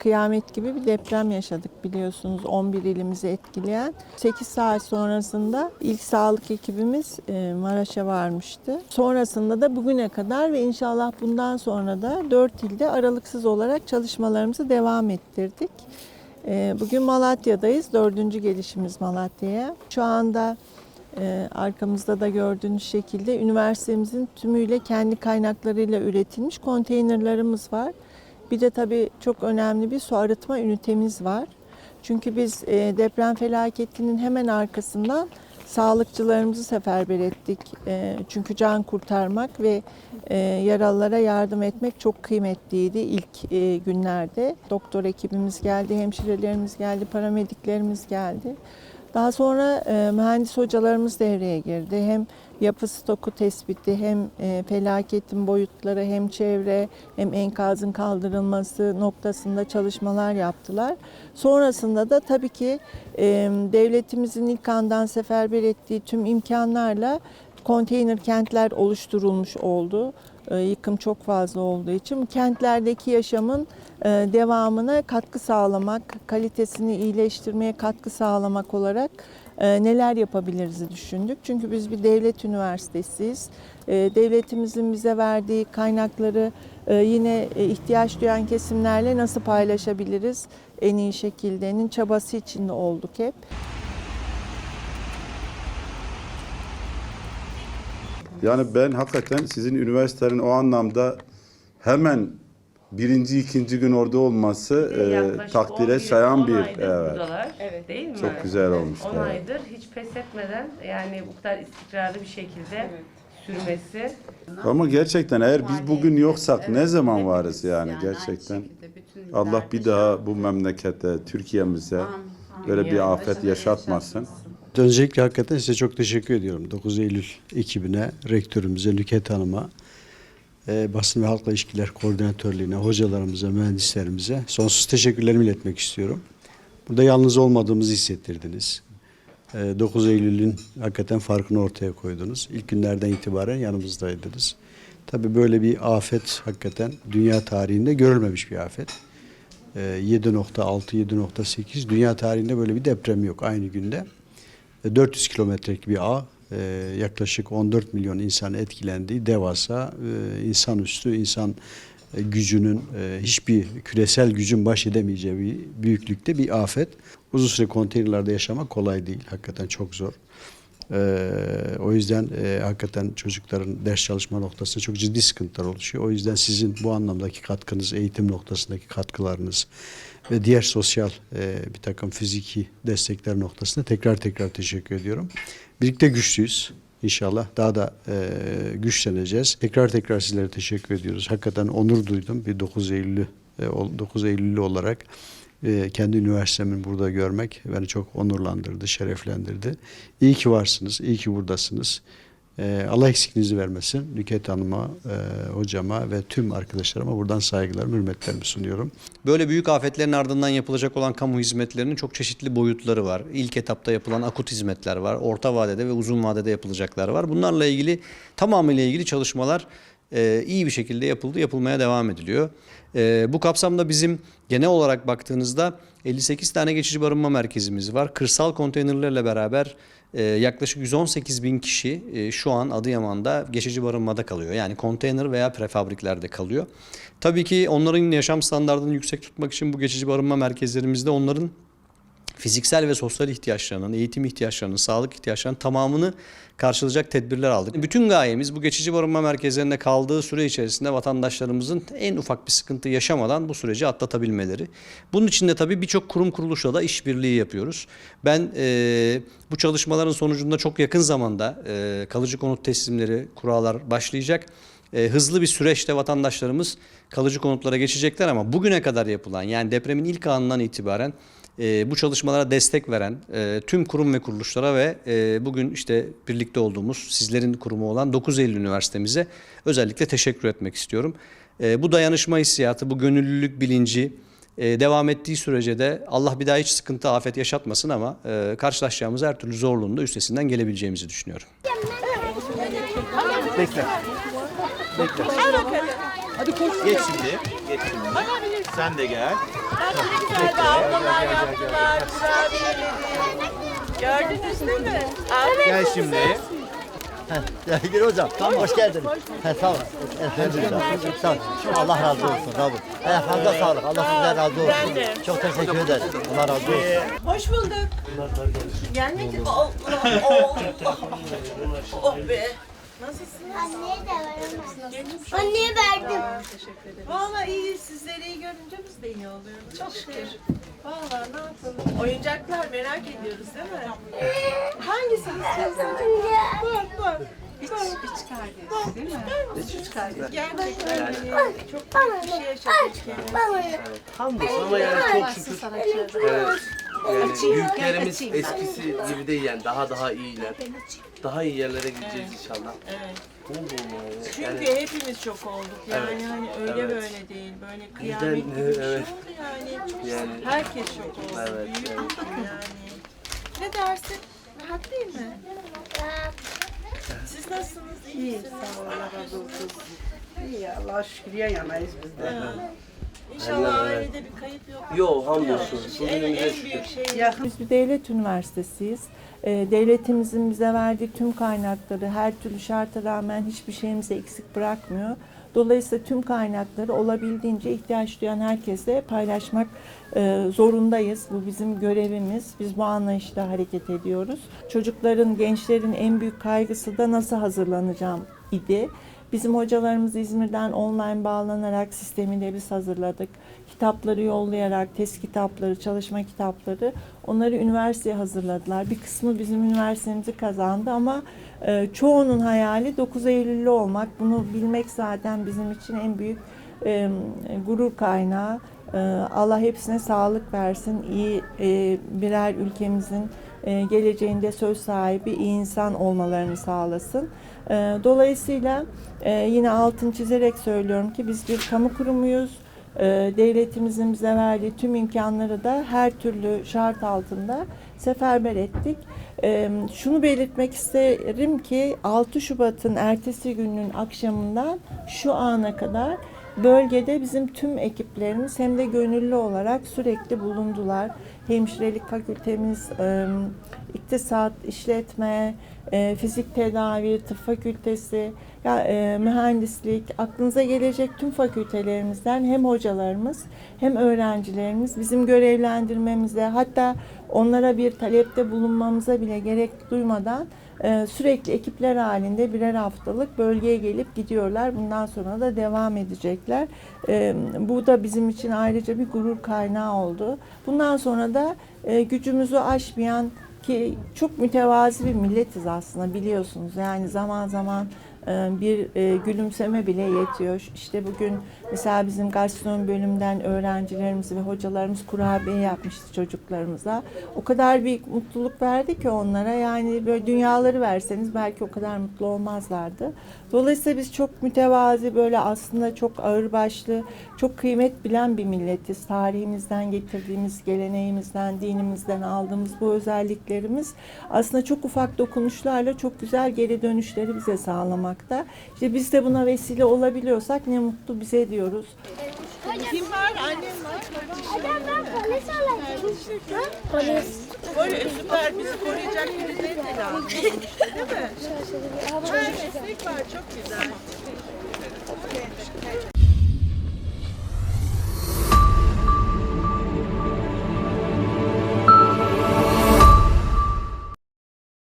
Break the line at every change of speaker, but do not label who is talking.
kıyamet gibi bir deprem yaşadık biliyorsunuz 11 ilimizi etkileyen. 8 saat sonrasında ilk sağlık ekibimiz e, Maraş'a varmıştı. Sonrasında da bugüne kadar ve inşallah bundan sonra da 4 ilde aralıksız olarak çalışmalarımızı devam ettirdik. E, Bugün Malatya'dayız. Dördüncü gelişimiz Malatya'ya. Şu anda e, arkamızda da gördüğünüz şekilde üniversitemizin tümüyle kendi kaynaklarıyla üretilmiş konteynerlarımız var. Bir de tabii çok önemli bir su arıtma ünitemiz var. Çünkü biz e, deprem felaketinin hemen arkasından sağlıkçılarımızı seferber ettik. E, çünkü can kurtarmak ve e, yaralılara yardım etmek çok kıymetliydi ilk günlerde. Doktor ekibimiz geldi, hemşirelerimiz geldi, paramediklerimiz geldi. Daha sonra mühendis hocalarımız devreye girdi. Hem yapı stoku tespiti hem e, felaketin boyutları hem çevre hem enkazın kaldırılması noktasında çalışmalar yaptılar. Sonrasında da tabii ki e, devletimizin ilk andan seferber ettiği tüm imkanlarla konteyner kentler oluşturulmuş oldu. E, yıkım çok fazla olduğu için kentlerdeki yaşamın devamına katkı sağlamak, kalitesini iyileştirmeye katkı sağlamak olarak neler yapabiliriz düşündük. Çünkü biz bir devlet üniversitesiyiz. E, Devletimizin bize verdiği kaynakları e, yine e, ihtiyaç duyan kesimlerle nasıl paylaşabiliriz en iyi şekilde'nin çabası içinde olduk hep.
Yani ben hakikaten sizin üniversitenin o anlamda hemen birinci, ikinci gün orada olması e,
Yaklaşık
takdire
11
şayan
10
bir
aydır
evet.
buradalar. Değil mi?
Çok güzel olmuş.
10
evet.
aydır hiç pes etmeden yani bu kadar istikrarlı bir şekilde sürmesi.
Ama gerçekten eğer biz bugün yoksak ne zaman varız yani gerçekten. Allah bir daha bu memlekete, Türkiye'mize böyle bir afet yaşatmasın.
Öncelikle hakikaten size çok teşekkür ediyorum. 9 Eylül ekibine, rektörümüze, Nüket Hanım'a, e, basın ve halkla ilişkiler koordinatörlüğüne, hocalarımıza, mühendislerimize sonsuz teşekkürlerimi iletmek istiyorum. Burada yalnız olmadığımızı hissettirdiniz. E, 9 Eylül'ün hakikaten farkını ortaya koydunuz. İlk günlerden itibaren yanımızdaydınız. Tabii böyle bir afet hakikaten dünya tarihinde görülmemiş bir afet. E, 7.6-7.8 dünya tarihinde böyle bir deprem yok aynı günde. E, 400 kilometrelik bir ağ e, yaklaşık 14 milyon insan etkilendiği devasa e, insanüstü insan e, gücünün e, hiçbir küresel gücün baş edemeyeceği bir büyüklükte bir afet. Uzun süre konteynerlerde yaşamak kolay değil. Hakikaten çok zor. Ee, o yüzden e, hakikaten çocukların ders çalışma noktasında çok ciddi sıkıntılar oluşuyor. O yüzden sizin bu anlamdaki katkınız, eğitim noktasındaki katkılarınız ve diğer sosyal e, bir takım fiziki destekler noktasında tekrar tekrar teşekkür ediyorum. Birlikte güçlüyüz. İnşallah daha da e, güçleneceğiz. Tekrar tekrar sizlere teşekkür ediyoruz. Hakikaten onur duydum bir 9 Eylül'ü e, ol- 9 Eylül'lü olarak e, kendi üniversitemin burada görmek beni çok onurlandırdı, şereflendirdi. İyi ki varsınız, iyi ki buradasınız. E, Allah eksikliğinizi vermesin. Nüket Hanım'a, e, hocama ve tüm arkadaşlarıma buradan saygılarımı, hürmetlerimi sunuyorum.
Böyle büyük afetlerin ardından yapılacak olan kamu hizmetlerinin çok çeşitli boyutları var. İlk etapta yapılan akut hizmetler var. Orta vadede ve uzun vadede yapılacaklar var. Bunlarla ilgili tamamıyla ilgili çalışmalar e, iyi bir şekilde yapıldı, yapılmaya devam ediliyor. E, bu kapsamda bizim genel olarak baktığınızda 58 tane geçici barınma merkezimiz var. Kırsal konteynerlerle beraber e, yaklaşık 118 bin kişi e, şu an Adıyaman'da geçici barınmada kalıyor. Yani konteyner veya prefabriklerde kalıyor. Tabii ki onların yaşam standartını yüksek tutmak için bu geçici barınma merkezlerimizde onların fiziksel ve sosyal ihtiyaçlarının, eğitim ihtiyaçlarının, sağlık ihtiyaçlarının tamamını karşılayacak tedbirler aldık. Bütün gayemiz bu geçici barınma merkezlerinde kaldığı süre içerisinde vatandaşlarımızın en ufak bir sıkıntı yaşamadan bu süreci atlatabilmeleri. Bunun için de tabii birçok kurum kuruluşla da işbirliği yapıyoruz. Ben e, bu çalışmaların sonucunda çok yakın zamanda e, kalıcı konut teslimleri, kurallar başlayacak e, hızlı bir süreçte vatandaşlarımız kalıcı konutlara geçecekler ama bugüne kadar yapılan yani depremin ilk anından itibaren e, bu çalışmalara destek veren e, tüm kurum ve kuruluşlara ve e, bugün işte birlikte olduğumuz sizlerin kurumu olan 9 Eylül Üniversitemize özellikle teşekkür etmek istiyorum. E, bu dayanışma hissiyatı, bu gönüllülük bilinci e, devam ettiği sürece de Allah bir daha hiç sıkıntı, afet yaşatmasın ama e, karşılaşacağımız her türlü zorluğun üstesinden gelebileceğimizi düşünüyorum.
Bekle. Bekle. Hadi koş. Geç şimdi. Geç şimdi. sen de gel.
Güzel de ablalar yaptılar, kurabiyeleri. Gördünüz değil mi?
Gel şimdi.
Gül hocam, hoş geldiniz. He, sağ olun. Elhamdülillah. Sağ olun. Allah razı olsun. Sağ olun. Ayaklarınıza sağlık. Allah sizden razı olsun. Çok teşekkür ederim. Allah razı olsun.
Hoş bulduk. Gelmedi. Allah Allah. Oh be. Nasılsınız?
Anneye de veremem. Anneye verdim.
Valla iyi. Sizleri iyi görünce biz de iyi oluyoruz. Çok şükür. Valla ne yapalım. Oyuncaklar merak ediyoruz değil mi? Hangisi istiyorsun? Bak bak. Üç, üç kardeş değil mi? Üç, üç kardeş. Gerçekten çok büyük bir şey yaşadık.
Hamdolsun ama yani çok şükür. Evet. Yani büyüklerimiz eskisi gibi değil yani daha daha iyiler. Daha iyi yerlere gideceğiz inşallah.
Evet. Çünkü
Yani
hepimiz şok olduk. Yani
Evet.
hani öyle
Evet.
böyle değil. Böyle kıyamet gibi bir şey
evet.
oldu yani. Çok
Yani-
Herkes şok oldu.
Evet,
Büyük
evet.
yani. Ne dersin? Rahat değil mi? Siz nasılsınız? İyi misiniz?
İyi Allah'a şükür yan yanayız biz de.
İnşallah ailede bir kayıp yok.
Yo hamdolsun. Bugünümüze şükür.
şey Biz bir devlet üniversitesiyiz. Ee, Devletimizin bize verdiği tüm kaynakları her türlü şarta rağmen hiçbir şeyimizi eksik bırakmıyor. Dolayısıyla tüm kaynakları olabildiğince ihtiyaç duyan herkese paylaşmak e, zorundayız. Bu bizim görevimiz. Biz bu anlayışla hareket ediyoruz. Çocukların, gençlerin en büyük kaygısı da nasıl hazırlanacağım idi. Bizim hocalarımız İzmir'den online bağlanarak sistemi de biz hazırladık. Kitapları yollayarak, test kitapları, çalışma kitapları onları üniversiteye hazırladılar. Bir kısmı bizim üniversitemizi kazandı ama e, çoğunun hayali 9 Eylül'lü olmak. Bunu bilmek zaten bizim için en büyük e, gurur kaynağı. E, Allah hepsine sağlık versin. İyi e, birer ülkemizin geleceğinde söz sahibi insan olmalarını sağlasın. E, Dolayısıyla e, yine altın çizerek söylüyorum ki biz bir kamu kurumuyuz. E, Devletimizin bize verdiği tüm imkanları da her türlü şart altında seferber ettik. E, Şunu belirtmek isterim ki 6 Şubat'ın ertesi günün akşamından şu ana kadar bölgede bizim tüm ekiplerimiz hem de gönüllü olarak sürekli bulundular. Hemşirelik fakültemiz, e, iktisat, işletme, e, fizik tedavi, tıp fakültesi, ya, e, mühendislik, aklınıza gelecek tüm fakültelerimizden hem hocalarımız hem öğrencilerimiz bizim görevlendirmemize hatta onlara bir talepte bulunmamıza bile gerek duymadan e, sürekli ekipler halinde birer haftalık bölgeye gelip gidiyorlar. Bundan sonra da devam edecekler. E, bu da bizim için ayrıca bir gurur kaynağı oldu. Bundan sonra da e, gücümüzü aşmayan ki çok mütevazi bir milletiz aslında biliyorsunuz. Yani zaman zaman bir e, gülümseme bile yetiyor. İşte bugün mesela bizim gastronomi bölümünden öğrencilerimiz ve hocalarımız kurabiye yapmıştı çocuklarımıza. O kadar bir mutluluk verdi ki onlara yani böyle dünyaları verseniz belki o kadar mutlu olmazlardı. Dolayısıyla biz çok mütevazi böyle aslında çok ağırbaşlı, çok kıymet bilen bir milletiz. Tarihimizden getirdiğimiz, geleneğimizden, dinimizden aldığımız bu özelliklerimiz aslında çok ufak dokunuşlarla çok güzel geri dönüşleri bize sağlamakta. İşte biz de buna vesile olabiliyorsak ne mutlu bize diyoruz. Kim var? Annem var.
Adam ben polis olacağım. Polis.
Böyle süper bizi koruyacak birileri de lazım işte, değil mi? Her meslek var çok güzel.